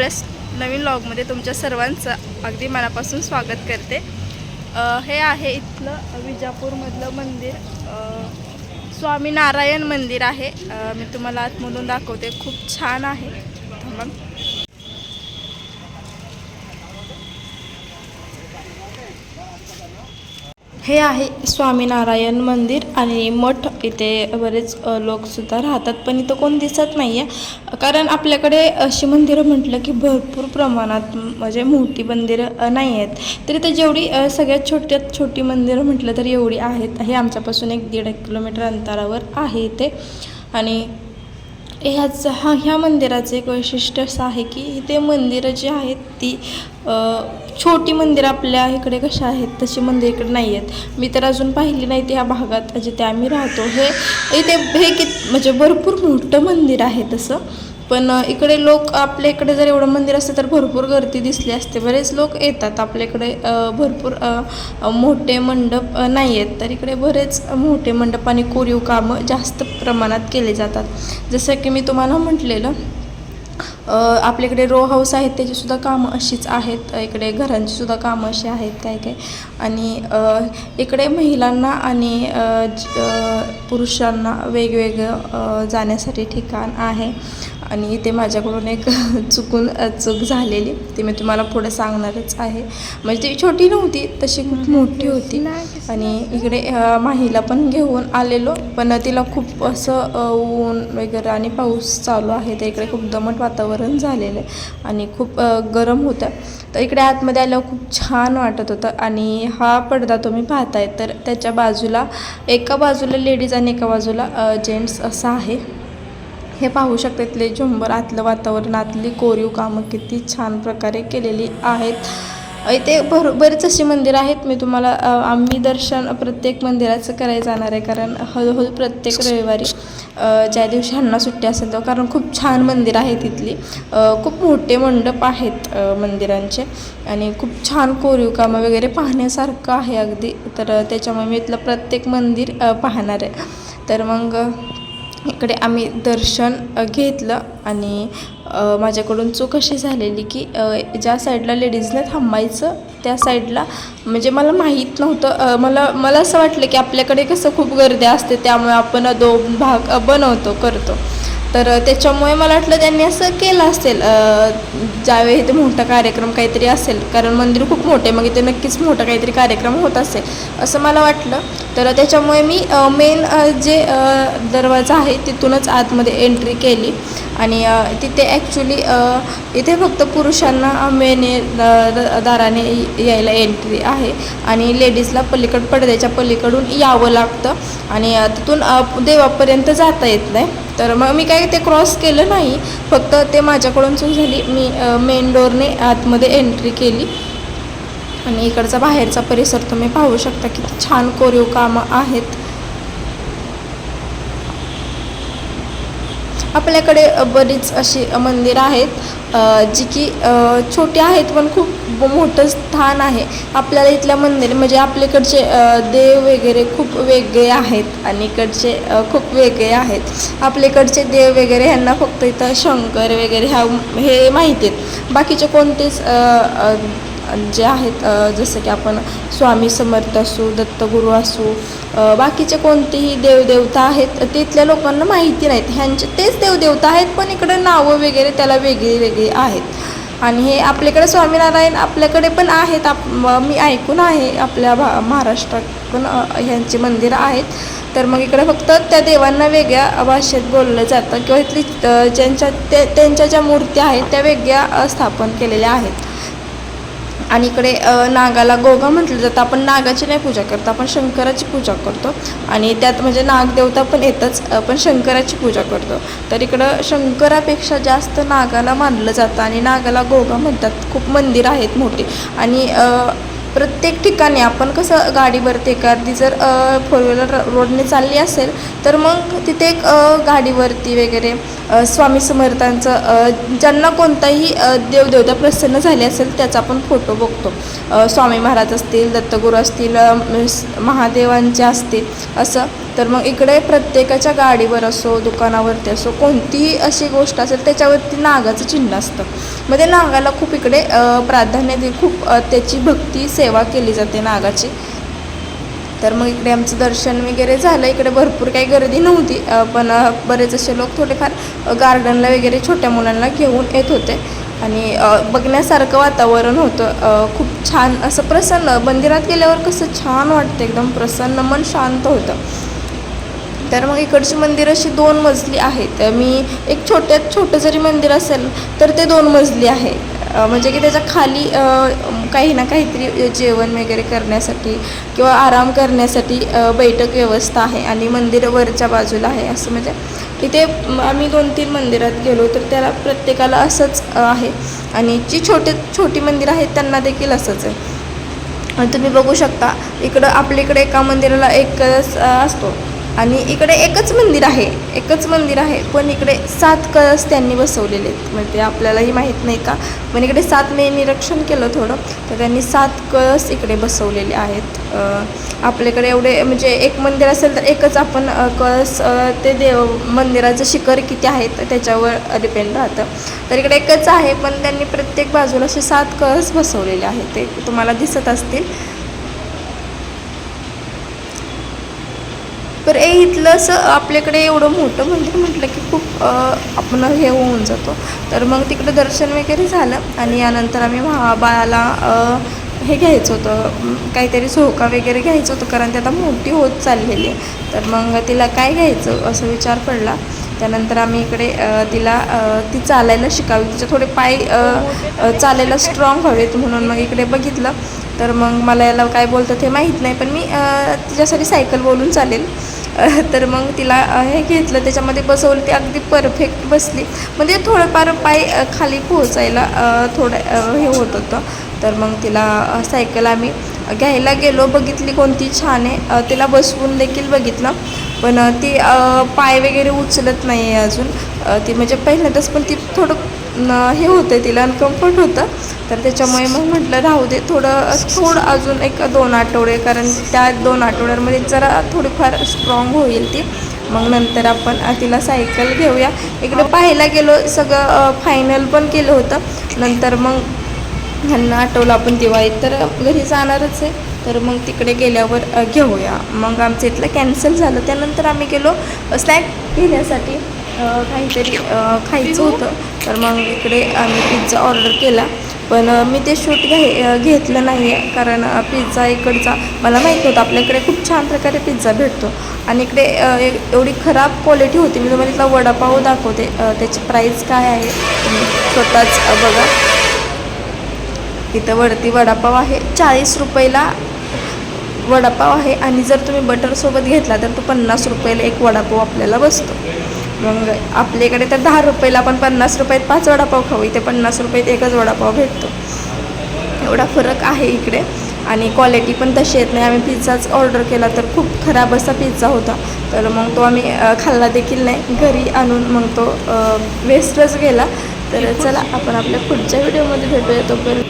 Press नवीन लॉगमध्ये तुमच्या सर्वांचं अगदी मनापासून स्वागत करते. हे आहे इथलं विजापूरमधलं मंदिर. स्वामीनारायण मंदिर आहे. मी तुम्हाला आतमधून दाखवते. खूप छान आहे. मग हे आहे स्वामीनारायण मंदिर आणि मठ. इथे बरेच लोकसुद्धा राहतात पण इथं कोण दिसत नाही आहे कारण आपल्याकडे अशी मंदिरं म्हटलं की भरपूर प्रमाणात म्हणजे मोठी मंदिरं नाही आहेत तर इथं जेवढी सगळ्यात छोट्यात छोटी मंदिरं म्हटलं तर एवढी आहेत. हे आमच्यापासून एक दीड किलोमीटर अंतरावर आहे इथे. आणि ह्याचं हा ह्या मंदिराचं एक वैशिष्ट्य असं आहे की इथे मंदिरं जी आहेत ती छोटी मंदिरं आपल्या इकडे कशा आहेत तशी मंदिर इकडे नाही आहेत. मी तर अजून पाहिली नाही ती ह्या भागात जिथे आम्ही राहतो. हे इथे हे कित म्हणजे भरपूर मोठं मंदिर आहे तसं. पण इकडे लोक आपल्या इकडे जर एवढं मंदिर असतं तर भरपूर गर्दी दिसली असते. बरेच लोक येतात आपल्याकडे भरपूर मोठे मंडप नाही आहेत तर इकडे बरेच मोठे मंडप आणि कोरीव कामं जास्त प्रमाणात केले जातात. जसं की मी तुम्हाला म्हटलेलं आपल्याकडे रो हाऊस आहेत त्याचीसुद्धा कामं अशीच आहेत. इकडे घरांचीसुद्धा कामं अशी आहेत काय काय. आणि इकडे महिलांना आणि पुरुषांना वेगवेगळं जाण्यासाठी ठिकाण आहे. आणि ते माझ्याकडून एक चुकून चूक झालेली. ती मी तुम्हाला पुढे सांगणारच आहे. म्हणजे ती छोटी नव्हती तशी खूप मोठी होती. आणि इकडे माहीला पण घेऊन आलेलो. पण तिला खूप असं ऊन वगैरे आणि पाऊस चालू आहे. तर इकडे खूप दमट वातावरण झालेलं आहे. आणि खूप गरम होतं. तर इकडे आतमध्ये आल्यावर खूप छान वाटत होतं. आणि हा पडदा तुम्ही पाहताय तर त्याच्या बाजूला एका बाजूला लेडीज आणि एका बाजूला जेंट्स असा आहे. हे पाहू शकता इथले झुंबर आतलं वातावरण आतली कोरीव कामं किती छान प्रकारे केलेली आहेत. इथे भर बरेच असे मंदिरं आहेत. मी तुम्हाला आम्ही दर्शन प्रत्येक मंदिराचं करायला जाणार आहे. कारण हळूहळू प्रत्येक रविवारी ज्या दिवशी ह्यांना सुट्टी असेल तेव्हा कारण खूप छान मंदिर आहे तिथली खूप मोठे मंडप आहेत मंदिरांचे. आणि खूप छान कोरीव कामं वगैरे पाहण्यासारखं आहे अगदी. तर त्याच्यामुळे मी इथलं प्रत्येक मंदिर पाहणार आहे. तर मग इकडे आम्ही दर्शन घेतलं आणि माझ्याकडून चूक अशी झालेली की ज्या साईडला लेडीजने थांबायचं त्या साईडला म्हणजे मला माहीत नव्हतं मला मला असं वाटलं की आपल्याकडे कसं खूप गर्दी असते त्यामुळे आपण दोन भाग बनवतो करतो. तर त्याच्यामुळे मला वाटलं त्यांनी असं केलं असेल. ज्यावेळी इथे मोठा कार्यक्रम काहीतरी असेल कारण मंदिर खूप मोठे मग इथे नक्कीच मोठा काहीतरी कार्यक्रम होत असेल असं मला वाटलं. तर त्याच्यामुळे मी मेन जे दरवाजा आहे तिथूनच आतमध्ये एंट्री केली. आणि तिथे ॲक्च्युली इथे फक्त पुरुषांना मेने द- दाराने यायला एंट्री आहे. आणि लेडीजला पलीकड पडद्याच्या पलीकडून यावं लागतं. आणि तिथून देवापर्यंत जाता येत नाही. तर मग मी काय ते क्रॉस केलं नाही. फक्त ते माझ्याकडून चूक झाली. मी मेन डोअरने आतमध्ये एंट्री केली. आणि इकडचा बाहेरचा परिसर तुम्ही पाहू शकता किती छान कोरीव कामं आहेत. आपल्याकडे बरीच अशी मंदिरं आहेत जी की छोटी आहेत पण खूप मोठं स्थान आहे. आपल्याला इथल्या मंदिर म्हणजे आपल्याकडचे देव वगैरे खूप वेगळे आहेत आणि इकडचे खूप वेगळे आहेत. आपल्याकडचे देव वगैरे ह्यांना फक्त इथं शंकर वगैरे ह्या हे माहिती आहेत. बाकीचे कोणतेच जे आहेत जसं की आपण स्वामी समर्थ असू दत्तगुरू असू बाकीचे कोणतेही देवदेवता आहेत तिथल्या लोकांना माहिती नाहीत. ह्यांचे तेच देवदेवता आहेत पण इकडे नावं वगैरे त्याला वेगळी वेगळी आहेत. आणि हे आपल्याकडे स्वामीनारायण आपल्याकडे पण आहेत. आप मी ऐकून आहे आपल्या भा महाराष्ट्रात पण ह्यांचे ह्यांची मंदिरं आहेत. तर मग इकडे फक्त त्या देवांना वेगळ्या भाषेत बोललं जातं. किंवा इथली ज्यांच्या त्यांच्या ज्या मूर्त्या आहेत त्या वेगळ्या स्थापन केलेल्या आहेत. आणि इकडे नागाला गोगा म्हटलं जातं. आपण नागाची नाही पूजा करतो आपण शंकराची पूजा करतो. आणि त्यात म्हणजे नागदेवता पण येतच आपण पण शंकराची पूजा करतो. तर इकडं शंकरापेक्षा जास्त नागाला मानलं जातं आणि नागाला गोगा म्हणतात. खूप मंदिर आहेत मोठी. आणि प्रत्येक ठिकाणी आपण कसं गाडीवरती एखादी जर फोर व्हीलर रोडने चालली असेल तर मग तिथे एक गाडीवरती वगैरे. स्वामी समर्थांचं ज्यांना कोणताही देवदेवता प्रसन्न झाली असेल त्याचा आपण फोटो बघतो. स्वामी महाराज असतील दत्तगुरू असतील महादेवांचे असतील असं. तर मग इकडे प्रत्येकाच्या गाडीवर असो दुकानावरती असो कोणतीही अशी गोष्ट असेल त्याच्यावरती नागाचं चिन्ह असतं. मग ते नागाला खूप इकडे प्राधान्य दे खूप त्याची भक्ती सेवा केली जाते नागाची. तर मग इकडे आमचं दर्शन वगैरे झालं. इकडे भरपूर काही गर्दी नव्हती पण बरेच असे लोक थोडेफार गार्डनला वगैरे छोट्या मुलांना घेऊन येत होते. आणि बघण्यासारखं वातावरण होतं. खूप छान असं प्रसन्न मंदिरात गेल्यावर कसं छान वाटतं एकदम प्रसन्न मन शांत होतं. तर मग इकडची मंदिर अशी दोन मजली आहेत मी एक छोट्यात छोटं जरी मंदिर असेल तर ते दोन मजली आहे. म्हणजे की त्याच्याखाली काही ना काहीतरी जेवण वगैरे करण्यासाठी किंवा आराम करण्यासाठी बैठक व्यवस्था आहे आणि मंदिर वरच्या बाजूला आहे. असं म्हणजे इथे आम्ही दोन तीन मंदिरात गेलो तर त्याला प्रत्येकाला असंच आहे. आणि जी छोटे छोटी मंदिरं आहेत त्यांना देखील असंच आहे. तुम्ही बघू शकता इकडं आपल्याकडे एका मंदिराला एक असतो. आणि इकडे एकच मंदिर आहे एकच मंदिर आहे पण इकडे सात कळस त्यांनी बसवलेले आहेत. म्हणजे आपल्यालाही माहीत नाही का? पण इकडे सात मी निरीक्षण केलं थोडं तर त्यांनी सात कळस इकडे बसवलेले आहेत. आपल्याकडे एवढे म्हणजे एक मंदिर असेल तर एकच आपण कळस ते देव मंदिराचं शिखर किती आहेत त्याच्यावर डिपेंड राहतं. तर इकडे एकच आहे पण त्यांनी प्रत्येक बाजूला असे सात कळस बसवलेले आहेत. ते तुम्हाला दिसत असतील. तर ए इथलं असं आपल्याकडे एवढं मोठं मंदिर म्हटलं की खूप आपण हे होऊन जातो. तर मग तिकडं दर्शन वगैरे झालं आणि यानंतर आम्ही महाबाळाला हे घ्यायचं होतं काहीतरी झोका वगैरे घ्यायचं होतं कारण ती आता मोठी होत चाललेली आहे. तर मग तिला काय घ्यायचं असं विचार पडला. त्यानंतर आम्ही इकडे तिला ती चालायला शिकावी तिचे थोडे पाय चालायला स्ट्रॉंग हवेत म्हणून मग इकडे बघितलं. तर मग मला याला काय बोलतं ते माहीत नाही पण मी तिच्यासाठी सायकल बोलून चालेल. तर मग तिला हे घेतलं. त्याच्यामध्ये बसवलं. ती अगदी परफेक्ट बसली. म्हणजे थोडंफार पाय खाली पोहोचायला थोडं हे होत होतं. तर मग तिला सायकल आम्ही घ्यायला गेलो. बघितली कोणती छान आहे. तिला बसवून देखील बघितलं. पण ती पाय वगैरे उचलत नाही आहे अजून. ती म्हणजे पहिल्यांदाच पण ती थोडं हे होतं तिला अनकम्फर्ट होतं. तर त्याच्यामुळे मग म्हटलं राहू दे थोडं थोडं अजून एक दोन आठवडे कारण त्या दोन आठवड्यांमध्ये जरा थोडीफार स्ट्रॉंग होईल ती. मग नंतर आपण तिला सायकल घेऊया. इकडे पाहायला गेलो सगळं फायनल पण केलं होतं. नंतर मग ह्यांना आठवलं आपण दिवाळीत. तर घरी जाणारच आहे. तर मग तिकडे गेल्यावर घेऊया. मग आमचं इथलं कॅन्सल झालं. त्यानंतर आम्ही गेलो स्नॅक घेण्यासाठी. काहीतरी खायचं होतं. तर मग इकडे आम्ही पिझ्झा ऑर्डर केला. पण मी ते शूट घे घेतलं नाही आहे कारण पिझ्झा इकडचा मला माहीत नव्हतं आपल्याकडे खूप छान प्रकारे पिझ्झा भेटतो. आणि इकडे एवढी खराब क्वालिटी होती. मी तुम्हाला इथला वडापाव दाखवते. त्याची प्राईस काय आहे तुम्ही स्वतःच बघा. इथं वरती वडापाव आहे. चाळीस रुपयाला वडापाव आहे. आणि जर तुम्ही बटरसोबत घेतला तर तो पन्नास रुपयाला एक वडापाव आपल्याला बसतो. मग आपल्याकडे तर दहा रुपयाला आपण पन्नास रुपयात पाच वडापाव खाऊ इथे पन्नास रुपयात एकच वडापाव भेटतो. एवढा फरक आहे इकडे. आणि क्वालिटी पण तशी येत नाही. आम्ही पिझ्झाच ऑर्डर केला तर खूप खराब असा पिझ्झा होता. तर मग तो आम्ही खाल्ला देखील नाही. घरी आणून मग तो वेस्टच गेला. तर चला आपण आपल्या पुढच्या व्हिडिओमध्ये भेटूया. तोपर्यंत